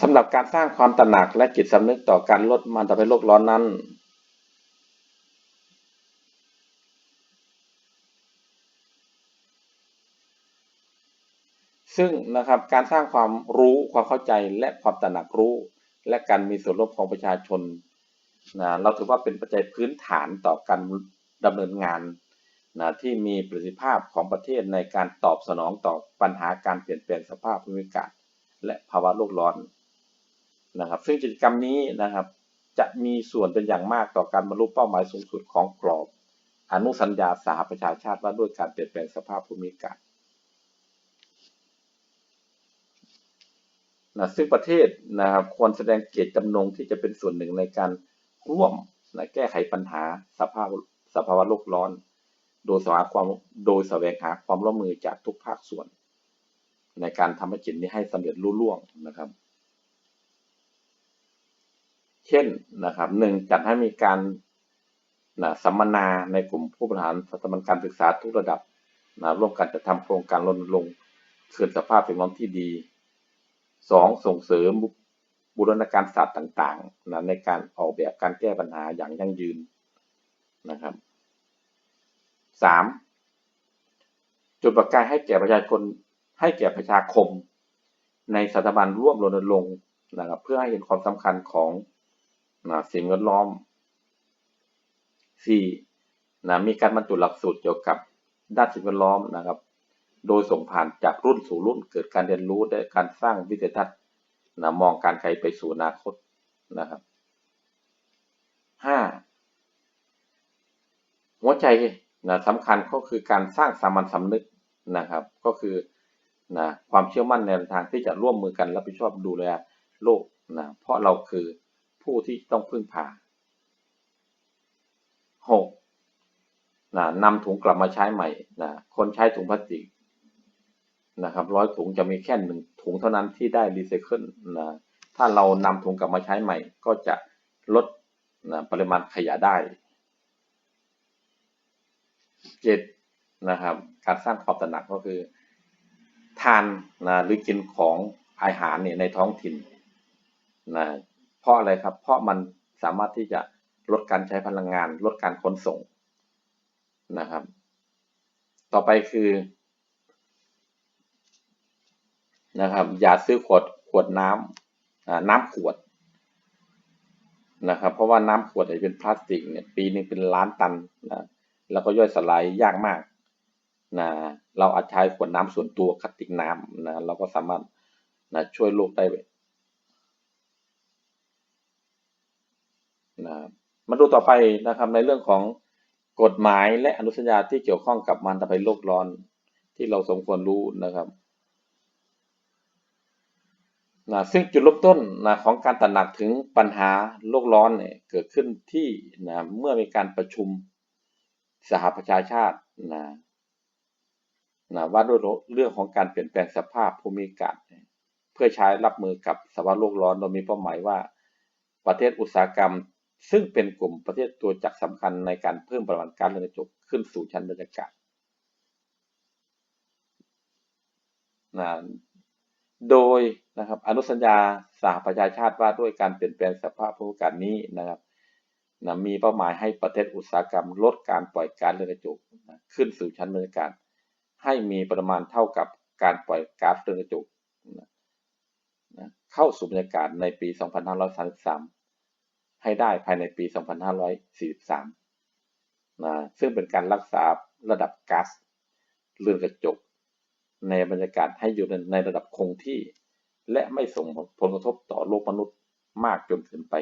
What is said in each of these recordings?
สำหรับการสร้างความตระหนักและจิตสำนึกต่อการลดมลภาวะโลกร้อนนั้น ซึ่งนะครับการสร้างความรู้ความเข้าใจและความตระหนักรู้ และการมีส่วนร่วมของประชาชนนะเราถือว่าเป็นปัจจัยพื้นฐานต่อการดำเนินงานนะที่มีประสิทธิภาพของประเทศในการตอบสนองต่อปัญหาการเปลี่ยนแปลงสภาพภูมิอากาศและภาวะโลกร้อน นะครับ ซึ่งกิจกรรมนี้นะครับ จะมีส่วนเป็นอย่างมากต่อการบรรลุเป้าหมายสูงสุดของกรอบ อนุสัญญาสหประชาชาติว่าด้วยการเปลี่ยนแปลงสภาพภูมิอากาศนะซึ่งประเทศนะครับควรแสดงเกียรติจำนงที่จะเป็นส่วนหนึ่งในการร่วมนะแก้ไขปัญหาสภาพสภาวะโลกร้อน โดยสวาความโดยแสวงหาความร่วมมือจากทุกภาคส่วน ในการทำให้จิตนี้ให้สำเร็จรุ่ล่วงนะครับ เช่นนะครับหนึ่งจัดให้มีการนะสัมมนาในกลุ่มผู้บริหารสถาบันการศึกษาทุกระดับนะร่วมกันจะทำโครงการรณรงค์คืนสภาพสิ่งแวดล้อมที่ดีสองส่งเสริมบูรณาการศาสตร์ต่างๆนะในการออกแบบการแก้ปัญหาอย่างยั่งยืนนะครับสามจุดประกายให้แก่ประชาชนให้แก่ประชาคม ในสถาบันร่วมรณรงค์นะครับเพื่อให้เห็นความสำคัญของ นะสิ่งแวดล้อมสี่นะมีการบรรจุหลักสูตรเกี่ยวกับด้านสิ่งแวดล้อมนะครับ โดยส่งผ่านจากรุ่นสู่รุ่นเกิดการเรียนรู้และการสร้างวิสัยทัศน์นะมองการไกลไปสู่อนาคตนะครับห้าหัวใจนะสำคัญก็คือการสร้างสามัญสำนึกนะครับ ก็คือนะความเชื่อมั่นในทางที่จะร่วมมือกันรับผิดชอบดูแลโลกนะเพราะเราคือ ผู้ที่ต้องพึ่งพาหกนะนำถุงกลับมาใช้ใหม่นะคนใช้ถุงพลาสติกนะครับร้อยถุงจะมีแค่หนึ่งถุงเท่านั้นที่ได้รีไซเคิลนะถ้าเรานำถุงกลับมาใช้ใหม่ ก็จะลดนะปริมาณขยะได้เจ็ดนะครับการสร้างความตระหนักก็คือ ทานนะหรือกินของอาหารเนี่ยในท้องถิ่นนะ เพราะอะไรครับ เพราะมันสามารถที่จะลดการใช้พลังงาน ลดการขนส่งนะครับ ต่อไปคือนะครับ อย่าซื้อขวดขวดน้ำน้ำขวดนะครับ เพราะว่าน้ำขวดเป็นพลาสติกเนี่ยปีนึงเป็นล้านตันนะแล้วก็ย่อยสลายยากมากนะเราอาจใช้ขวดน้ำส่วนตัวคัดติกน้ำนะเราก็สามารถนะช่วยโลกได้ นะมาดูต่อไปนะครับในเรื่องของกฎหมายและอนุสัญญาที่เกี่ยวข้องกับมันตภัยโลกร้อนที่เราสมควรรู้นะครับนะซึ่งจุดเริ่มต้นนะของการตระหนักถึงปัญหาโลกร้อนเนี่ยเกิดขึ้นที่นะเมื่อมีการประชุมสหประชาชาตินะนะว่าด้วยเรื่องของการเปลี่ยนแปลงสภาพภูมิอากาศเพื่อใช้รับมือกับสภาพโลกร้อนโดยมีเป้าหมายว่า ประเทศอุตสาหกรรม ซึ่งเป็นกลุ่มประเทศตัวจักสำคัญในการเพิ่มปริมาณก๊าซเรือนกระจกขึ้นสู่ชั้นบรรยากาศนะโดยนะครับอนุสัญญาสหประชาชาติว่าด้วยการเปลี่ยนแปลงสภาพภูมิอากาศนี้นะครับนะมีเป้าหมายให้ประเทศอุตสาหกรรมลดการปล่อยก๊าซเรือนกระจกนะขึ้นสู่ชั้นบรรยากาศ ให้มีปริมาณเท่ากับการปล่อยก๊าซเรือนกระจกนะนะเข้าสู่บรรยากาศในปี 2533 ให้ได้ภายในปี 2543 นะ ซึ่งเป็นการรักษาระดับก๊าซเรือนกระจก ในบรรยากาศให้อยู่ในระดับคงที่ และไม่ส่งผลกระทบต่อโลกมนุษย์มากจนเกินไป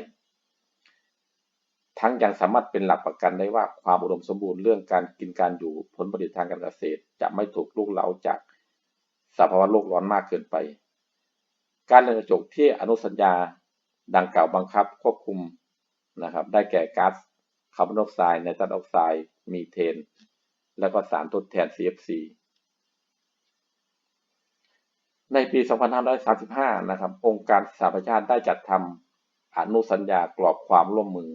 ทั้งยังสามารถเป็นหลักประกันได้ว่าความอุดมสมบูรณ์เรื่องการกินการอยู่ผลผลิตทางการเกษตร จะไม่ถูกลุกเล้าจากสภาวะโลกร้อนมากเกินไป การเรือนกระจกที่อนุสัญญาดังกล่าวบังคับควบคุม นะครับได้แก่ก๊าซคาร์บอนไดออกไซด์ไนตรัสออกไซด์มีเทน และก็สารทดแทน CFC ในปี 2535 นะครับ องค์การสหประชาชาติได้จัดทำอนุสัญญากรอบความร่วมมือ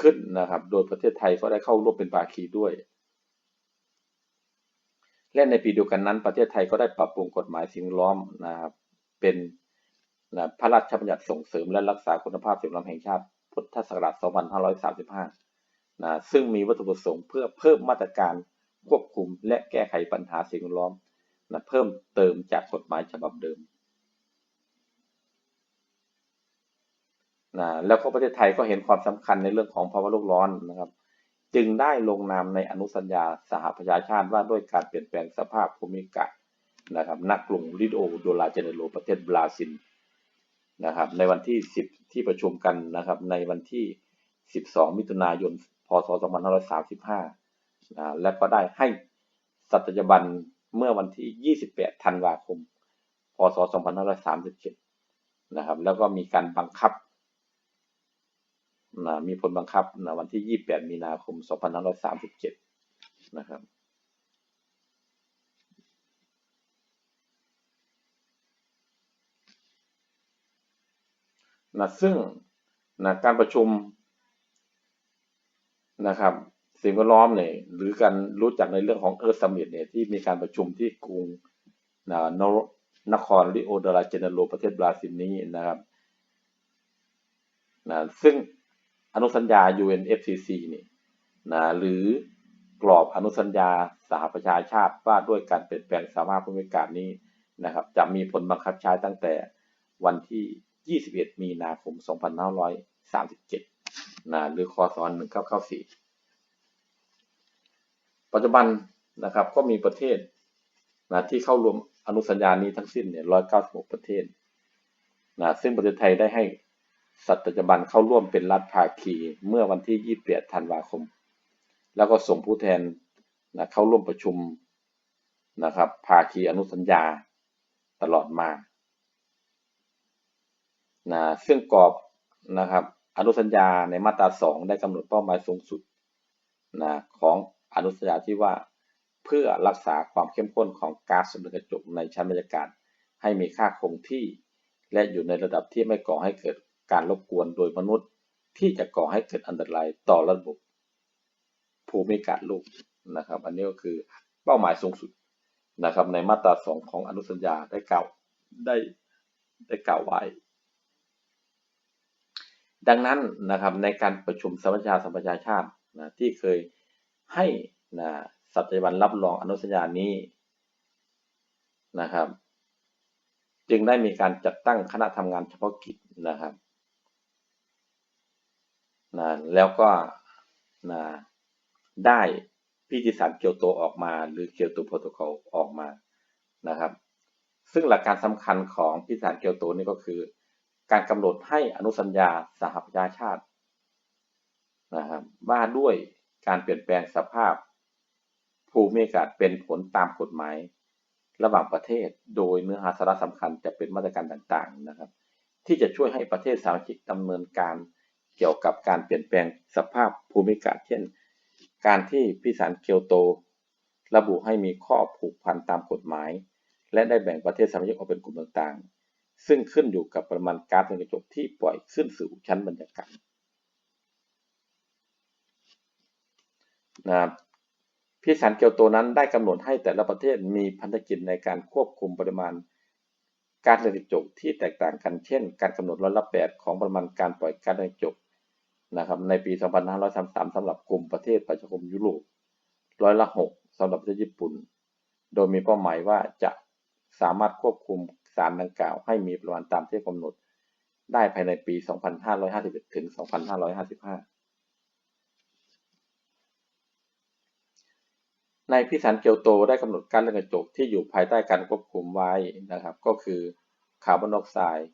ขึ้นนะครับ โดยประเทศไทยก็ได้เข้าร่วมเป็นภาคีด้วย และในปีเดียวกันนั้น ประเทศไทยก็ได้ปรับปรุงกฎหมายสิ่งล้อมนะครับ เป็น นะพระราชบัญญัติส่งเสริมและรักษาคุณภาพสิ่งแวดล้อมแห่งชาติ พุทธศักราช 2535 นะซึ่งมีวัตถุประสงค์เพื่อเพิ่มมาตรการควบคุมและแก้ไขปัญหาสิ่งแวดล้อมนะเพิ่มเติมจากกฎหมายฉบับเดิมนะแล้วก็ประเทศไทยก็เห็นความสำคัญในเรื่องของภาวะโลกร้อนนะครับ จึงได้ลงนามในอนุสัญญาสหประชาชาติว่าด้วยการเปลี่ยนแปลงสภาพภูมิอากาศนะครับนักกรุงริโอโดลาเจเนโรประเทศบราซิล นะครับในวันที่ 10 ที่ประชุมกันนะครับในวันที่ 12 มิถุนายน พศ 2535นะและก็ได้ให้สัตยาบันเมื่อวันที่ 28 ธันวาคม พศ 2537 นะครับ แล้วก็มีการบังคับนะมีผลบังคับนะวันที่ 28 มีนาคม 2537 นะครับ นะซึ่งนะการประชุมนะครับสิ่งแวดล้อมเนี่ยหรือการรู้จักในเรื่องของเอิร์ธซัมมิตเนี่ยที่มีการประชุมที่กรุงนะนนครริโอเดลาเจเนโรประเทศบราซิลนี้นะครับนะซึ่งอนุสัญญา UNFCCC นี่นะหรือกรอบอนุสัญญาสหประชาชาติว่าด้วยการเปลี่ยนแปลงสภาพภูมิอากาศนี้นะครับ จะมีผลบังคับใช้ตั้งแต่วันที่ 21 มีนาคม 2537นะหรือคศ1994 ปัจจุบันนะครับก็มีประเทศนะที่เข้าร่วมอนุสัญญานี้ทั้งสิ้นเนี่ย196 ประเทศนะซึ่งประเทศไทยได้ให้สัตยบันเข้าร่วมเป็นรัฐภาคีเมื่อวันที่ 28 ธันวาคม แล้วก็ส่งผู้แทนนะเข้าร่วมประชุมนะครับภาคีอนุสัญญาตลอดมา นะซึ่งกรอบนะครับอนุสัญญาในมาตรา 2 ได้กำหนดเป้าหมายสูงสุดนะของอนุสัญญาที่ว่าเพื่อรักษาความเข้มข้นของก๊าซเรือนกระจกในชั้นบรรยากาศ ให้มีค่าคงที่ และอยู่ในระดับที่ไม่ก่อให้เกิดการรบกวนโดยมนุษย์ ที่จะก่อให้เกิดอันตรายต่อระบบภูมิอากาศโลกนะครับ อันนี้ก็คือเป้าหมายสูงสุดนะครับในมาตราสองของอนุสัญญาได้กล่าวได้ได้กล่าวไว้ ดังนั้นนะครับในการประชุมสมัชชาสัมปชาชาตินะที่เคยให้นะสัตยาบันรับรองอนุสัญญานี้นะครับ จึงได้มีการจัดตั้งคณะทำงานเฉพาะกิจนะครับนะแล้วก็นะได้พิธีสารเกียวโตออกมา หรือเกียวโตโปรโตคอลออกมานะครับ ซึ่งหลักการสำคัญของพิธีสารเกียวโตนี่ก็คือ การกำหนดให้อนุสัญญาสหประชาชาตินะครับว่าด้วยการเปลี่ยนแปลงสภาพ ภูมิอากาศเป็นผลตามกฎหมาย ระหว่างประเทศ โดยเนื้อหาสาระสำคัญจะเป็นมาตรการต่างๆนะครับ ที่จะช่วยให้ประเทศสมาชิกดำเนินการเกี่ยวกับการเปลี่ยนแปลงสภาพภูมิอากาศเช่น การที่พิสารเกียวโต ระบุให้มีข้อผูกพันตามกฎหมาย และได้แบ่งประเทศสมาชิกออกเป็นกลุ่มต่างๆ ซึ่งขึ้นอยู่กับปริมาณก๊าซเรือนกระจกที่ปล่อยขึ้นสู่ชั้นบรรยากาศนะพิสารเกียวโตนั้นได้กำหนดให้แต่ละประเทศมีพันธกิจในการควบคุมปริมาณก๊าซเรือนกระจกที่แตกต่างกันเช่น การกำหนดร้อยละแปดของปริมาณการปล่อยก๊าซเรือนกระจกนะครับในปี 2533สำหรับกลุ่มประเทศประชาคมยุโรปร้อยละ 6สำหรับประเทศญี่ปุ่น โดยมีเป้าหมายว่าจะสามารถควบคุม สารดังกล่าวให้มีปริมาณตามที่กำหนด ได้ภายในปี 2551 ถึง 2555 ในพิสันเกียวโตได้กำหนดการเรือนกระจกที่อยู่ภายใต้การควบคุมไว้นะครับ ก็คือคาร์บอนไดออกไซด์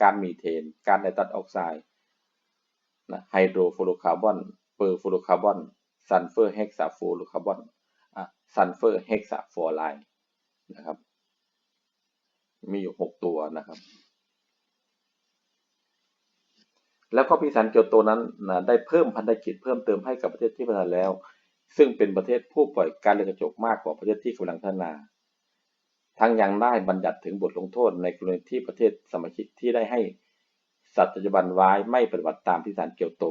ก๊าซมีเทนก๊าซไนตรัสออกไซด์ไฮโดรฟลูคาร์บอนเปอร์ฟลูคาร์บอนซัลเฟอร์เฮกซาฟลูคาร์บอนซัลเฟอร์เฮกซาฟลูอไรด์นะครับ มีอยู่6ตัวนะครับ แล้วก็พิสันเกียวโตนั้นนะได้เพิ่มพันธกิจเพิ่มเติมให้กับประเทศที่พัฒนาแล้ว ซึ่งเป็นประเทศผู้ปล่อยกาซเรือนกระจกมากกว่าประเทศที่กำลังพัฒนา ทั้งยังได้บัญญัติถึงบทลงโทษในกรณีที่ประเทศสมาชิกที่ได้ให้สัตยาบันไว้ไม่ปฏิบัติตามพิสารเกียวโต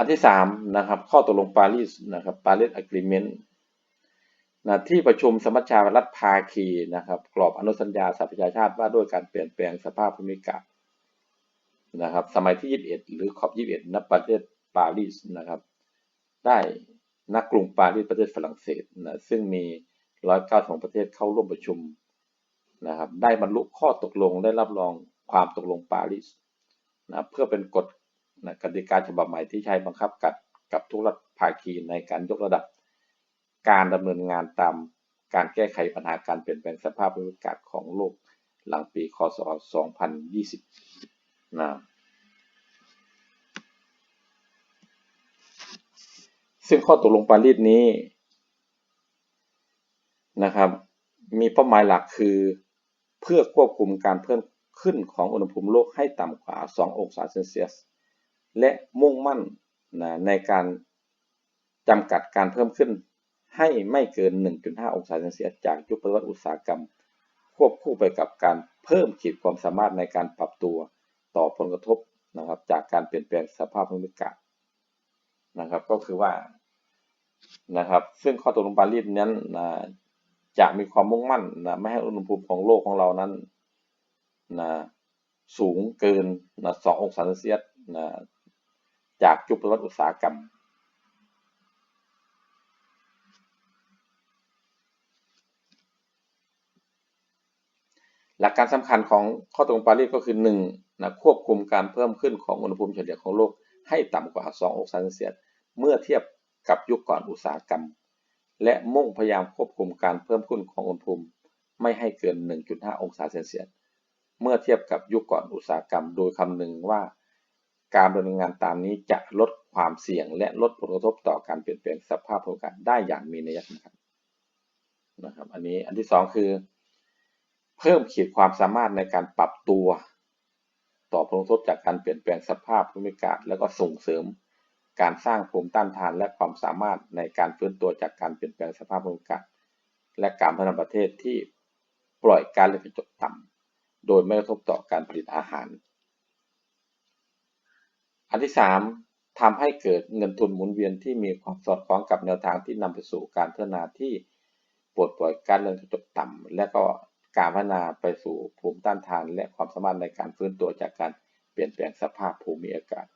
อันที่สามนะครับข้อตกลงปารีสนะครับปารีสอะกรีเมนต์นะที่ประชุมสมัชชารัฐภาคีนะครับกรอบอนุสัญญาสหประชาชาติว่าด้วยการเปลี่ยนแปลงสภาพภูมิอากาศนะครับสมัยที่ 21 หรือขอบ 21ณประเทศปารีสนะครับได้นักกรุงปารีสประเทศฝรั่งเศสนะซึ่งมี 192 ประเทศเข้าร่วมประชุมนะครับได้บรรลุข้อตกลงได้รับรองความตกลงปารีสนะเพื่อเป็นกฎ นะกติกาฉบับใหม่ที่ใช้บังคับกับกับทุกรัฐภาคีในการยกระดับ การดำเนินงานตามการแก้ไขปัญหาการเปลี่ยนแปลงสภาพภูมิอากาศของโลกหลังปีคศ 2020 นะ ซึ่งข้อตกลงปารีสนี้นะครับ มีเป้าหมายหลักคือเพื่อควบคุมการเพิ่มขึ้นของอุณหภูมิโลกให้ต่ำกว่า 2 องศาเซนเซียส และมุ่งมั่นนะในการจำกัดการเพิ่มขึ้น ให้ไม่เกิน 1.5 องศาเซนเซียสจากยุคปฏิวัติอุตสาหกรรม ควบคู่ไปกับการเพิ่มขีดความสามารถในการปรับตัวต่อผลกระทบนะครับจากการเปลี่ยนแปลงสภาพภูมิอากาศนะครับก็คือว่านะครับซึ่งข้อตกลงปารีสนั้นนะจะมีความมุ่งมั่นนะไม่ให้อุณหภูมิของโลกของเรานั้นนะสูงเกินนะ2องศาเซนเซียสนะ จากยุคปฏิวัติอุตสาหกรรม หลักการสำคัญของข้อตกลงปารีสก็คือ1นะควบคุมการเพิ่มขึ้นของอุณหภูมิเฉลี่ยของโลกให้ต่ำกว่า 2 องศาเซนเซียสเมื่อเทียบกับยุคก่อนอุตสาหกรรม และมุ่งพยายามควบคุมการเพิ่มขึ้นของอุณหภูมิไม่ให้เกิน 1.5 องศาเซนเซียสเมื่อเทียบกับยุคก่อนอุตสาหกรรม โดยคำนึงว่า การดำเนินงานตามนี้จะลดความเสี่ยงและลดผลกระทบต่อการเปลี่ยนแปลงสภาพภูมิอากาศได้อย่างมีนัยสำคัญนะครับ อันนี้อันที่สองคือ เพิ่มขีดความสามารถในการปรับตัว ต่อผลกระทบจากการเปลี่ยนแปลงสภาพภูมิอากาศ แล้วก็ส่งเสริมการสร้างภูมิต้านทานและความสามารถในการฟื้นตัวจากการเปลี่ยนแปลงสภาพภูมิอากาศ และการพัฒนาประเทศที่ปล่อยกาซเรือนกระจกต่ำโดยไม่กระทบต่อการผลิตอาหาร อันที่ 3ทำให้เกิดเงินทุนหมุนเวียนที่มีความสอดคล้องกับแนวทางที่นำไปสู่การพัฒนาที่ปลดปล่อยการเรือนกระจกต่ำและก็การพัฒนาไปสู่ภูมิต้านทาน และความสามารถในการฟื้นตัวจากการเปลี่ยนแปลงสภาพภูมิอากาศ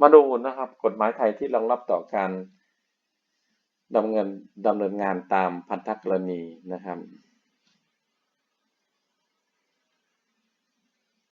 มาดูนะครับกฎหมายไทยที่รองรับต่อการดำเนินดำเนินงานตามพันธกรณีนะครับ